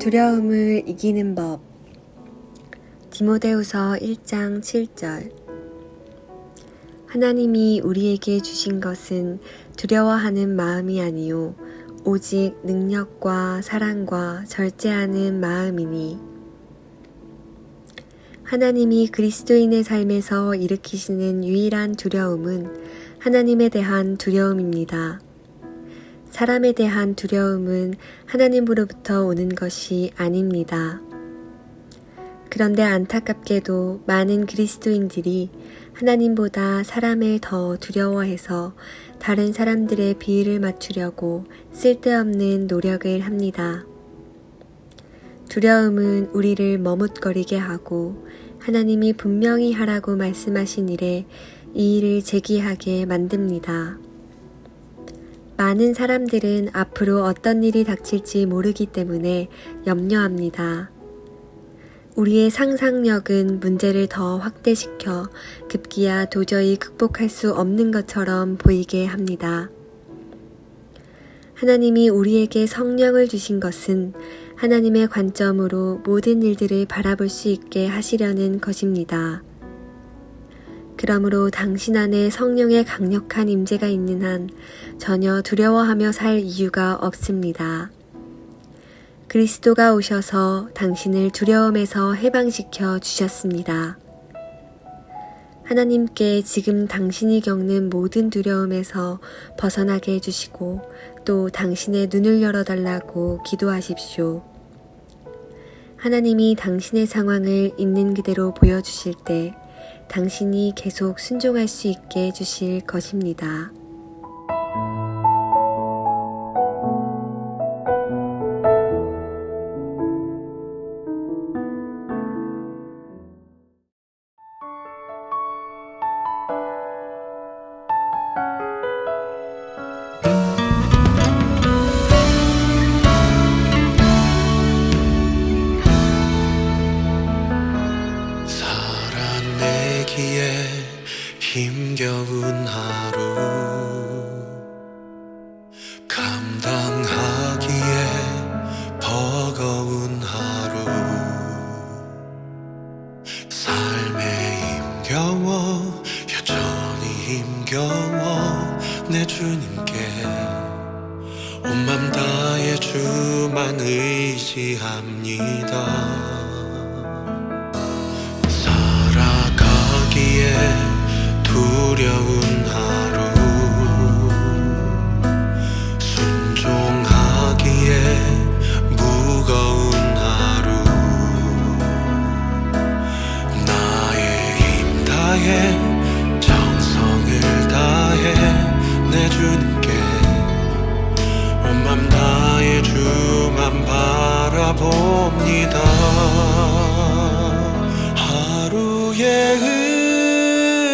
두려움을 이기는 법. 디모데후서 1장 7절. 하나님이 우리에게 주신 것은 두려워하는 마음이 아니요 오직 능력과 사랑과 절제하는 마음이니 하나님이 그리스도인의 삶에서 일으키시는 유일한 두려움은 하나님에 대한 두려움입니다. 사람에 대한 두려움은 하나님으로부터 오는 것이 아닙니다. 그런데 안타깝게도 많은 그리스도인들이 하나님보다 사람을 더 두려워해서 다른 사람들의 비위를 맞추려고 쓸데없는 노력을 합니다. 두려움은 우리를 머뭇거리게 하고 하나님이 분명히 하라고 말씀하신 일에 이 일을 제기하게 만듭니다. 많은 사람들은 앞으로 어떤 일이 닥칠지 모르기 때문에 염려합니다. 우리의 상상력은 문제를 더 확대시켜 급기야 도저히 극복할 수 없는 것처럼 보이게 합니다. 하나님이 우리에게 성령을 주신 것은 하나님의 관점으로 모든 일들을 바라볼 수 있게 하시려는 것입니다. 그러므로 당신 안에 성령의 강력한 임재가 있는 한 전혀 두려워하며 살 이유가 없습니다. 그리스도가 오셔서 당신을 두려움에서 해방시켜 주셨습니다. 하나님께 지금 당신이 겪는 모든 두려움에서 벗어나게 해주시고 또 당신의 눈을 열어달라고 기도하십시오. 하나님이 당신의 상황을 있는 그대로 보여주실 때 당신이 계속 순종할 수 있게 해주실 것입니다. 힘겨운 하루 감당하기에 버거운 하루 삶에 힘겨워 여전히 힘겨워 내 주님께 온 맘 다해 주만 의지합니다 바라봅니다. 하루의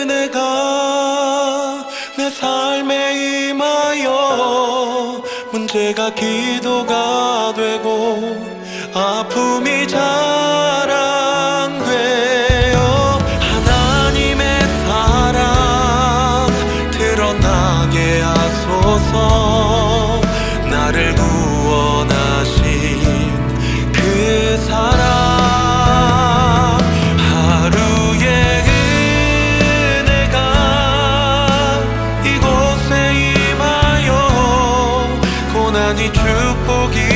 은혜가 내 삶에 임하여 문제가 기도가 되고 아픔이 자 고난이 축복이